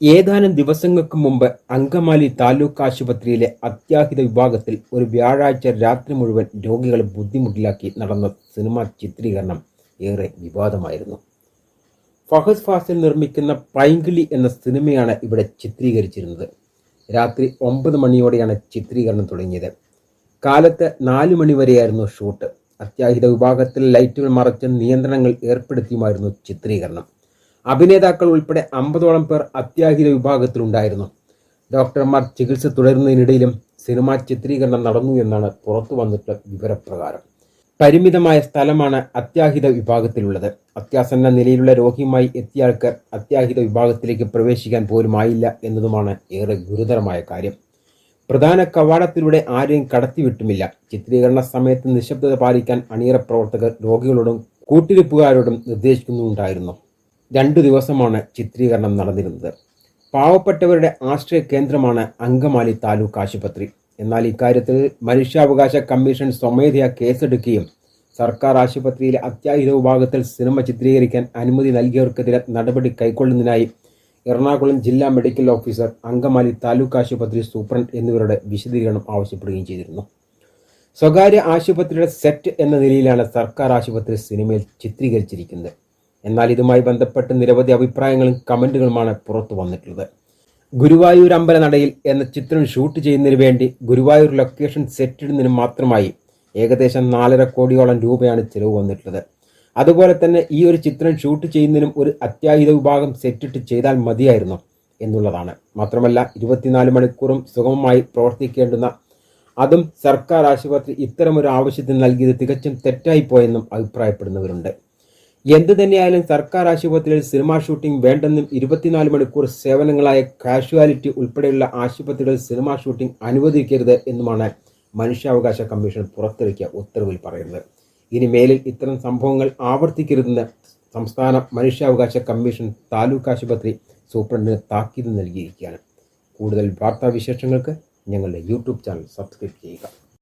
ഏതാനും ദിവസങ്ങൾക്ക് മുമ്പ് അങ്കമാലി താലൂക്ക് ആശുപത്രിയിലെ അത്യാഹിത വിഭാഗത്തിൽ ഒരു വ്യാഴാഴ്ച രാത്രി മുഴുവൻ രോഗികളെ ബുദ്ധിമുട്ടിലാക്കി നടന്ന സിനിമാ ചിത്രീകരണം ഏറെ വിവാദമായിരുന്നു. ഫഹസ് ഫാസിൽ നിർമ്മിക്കുന്ന പൈങ്കിളി എന്ന സിനിമയാണ് ഇവിടെ ചിത്രീകരിച്ചിരുന്നത്. രാത്രി ഒമ്പത് മണിയോടെയാണ് ചിത്രീകരണം തുടങ്ങിയത്. കാലത്ത് നാല് മണിവരെയായിരുന്നു ഷൂട്ട്. അത്യാഹിത വിഭാഗത്തിൽ ലൈറ്റുകൾ മറച്ച് നിയന്ത്രണങ്ങൾ ഏർപ്പെടുത്തിയുമായിരുന്നു ചിത്രീകരണം. അഭിനേതാക്കൾ ഉൾപ്പെടെ അമ്പതോളം പേർ അത്യാഹിത വിഭാഗത്തിലുണ്ടായിരുന്നു. ഡോക്ടർമാർ ചികിത്സ തുടരുന്നതിനിടയിലും സിനിമാ ചിത്രീകരണം നടന്നു എന്നാണ് പുറത്തു വന്നിട്ടുള്ള വിവരപ്രകാരം. പരിമിതമായ സ്ഥലമാണ് അത്യാഹിത വിഭാഗത്തിലുള്ളത്. അത്യാസന്ന നിലയിലുള്ള രോഗിയുമായി എത്തിയയാൾക്ക് അത്യാഹിത വിഭാഗത്തിലേക്ക് പ്രവേശിക്കാൻ പോലും ആയില്ല എന്നതുമാണ് ഏറെ ഗുരുതരമായ കാര്യം. പ്രധാന കവാടത്തിലൂടെ ആരെയും കടത്തിവിട്ടുമില്ല. ചിത്രീകരണ സമയത്ത് നിശബ്ദത പാലിക്കാൻ അണിയറ പ്രവർത്തകർ രോഗികളോടും കൂട്ടിരിപ്പുകാരോടും നിർദ്ദേശിക്കുന്നുണ്ടായിരുന്നു. രണ്ടു ദിവസമാണ് ചിത്രീകരണം നടന്നിരുന്നത്. പാവപ്പെട്ടവരുടെ ആശ്രയ കേന്ദ്രമാണ് അങ്കമാലി താലൂക്ക് ആശുപത്രി. എന്നാൽ ഇക്കാര്യത്തിൽ മനുഷ്യാവകാശ കമ്മീഷൻ സ്വമേധയാ കേസെടുക്കുകയും സർക്കാർ ആശുപത്രിയിലെ അത്യാഹിത വിഭാഗത്തിൽ സിനിമ ചിത്രീകരിക്കാൻ അനുമതി നൽകിയവർക്കെതിരെ നടപടി കൈക്കൊള്ളുന്നതിനായി എറണാകുളം ജില്ലാ മെഡിക്കൽ ഓഫീസർ അങ്കമാലി താലൂക്ക് ആശുപത്രി സൂപ്രണ്ട് എന്നിവരുടെ വിശദീകരണം ആവശ്യപ്പെടുകയും ചെയ്തിരുന്നു. സ്വകാര്യ ആശുപത്രിയുടെ സെറ്റ് എന്ന നിലയിലാണ് സർക്കാർ ആശുപത്രി സിനിമയിൽ ചിത്രീകരിച്ചിരിക്കുന്നത്. എന്നാൽ ഇതുമായി ബന്ധപ്പെട്ട് നിരവധി അഭിപ്രായങ്ങളും കമന്റുകളുമാണ് പുറത്തു വന്നിട്ടുള്ളത്. ഗുരുവായൂർ അമ്പലനടയിൽ എന്ന ചിത്രം ഷൂട്ട് ചെയ്യുന്നതിന് വേണ്ടി ഗുരുവായൂർ ലൊക്കേഷൻ സെറ്റിടുന്നതിന് മാത്രമായി ഏകദേശം നാലര കോടിയോളം രൂപയാണ് ചിലവ് വന്നിട്ടുള്ളത്. അതുപോലെ തന്നെ ഈ ഒരു ചിത്രം ഷൂട്ട് ചെയ്യുന്നതിനും ഒരു അത്യാഹിത വിഭാഗം സെറ്റിട്ട് ചെയ്താൽ മതിയായിരുന്നു എന്നുള്ളതാണ്. മാത്രമല്ല ഇരുപത്തിനാല് മണിക്കൂറും സുഗമമായി പ്രവർത്തിക്കേണ്ടുന്ന അതും സർക്കാർ ആശുപത്രി ഇത്തരമൊരു ആവശ്യത്തിന് നൽകിയത് തികച്ചും തെറ്റായിപ്പോയെന്നും അഭിപ്രായപ്പെടുന്നവരുണ്ട്. എന്തു തന്നെയായാലും സർക്കാർ ആശുപത്രിയിൽ സിനിമാ ഷൂട്ടിംഗ് വേണ്ടെന്നും ഇരുപത്തിനാല് മണിക്കൂർ സേവനങ്ങളായ കാഷ്വാലിറ്റി ഉൾപ്പെടെയുള്ള ആശുപത്രികളിൽ സിനിമാ ഷൂട്ടിംഗ് അനുവദിക്കരുത് എന്നുമാണ് മനുഷ്യാവകാശ കമ്മീഷൻ പുറത്തിറക്കിയ ഉത്തരവിൽ പറയുന്നത്. ഇനി മേലിൽ ഇത്തരം സംഭവങ്ങൾ ആവർത്തിക്കരുതെന്ന് സംസ്ഥാന മനുഷ്യാവകാശ കമ്മീഷൻ താലൂക്ക് ആശുപത്രി സൂപ്രണ്ടിന് താക്കീത് നൽകിയിരിക്കുകയാണ്. കൂടുതൽ വാർത്താവിശേഷങ്ങൾക്ക് ഞങ്ങളുടെ യൂട്യൂബ് ചാനൽ സബ്സ്ക്രൈബ് ചെയ്യുക.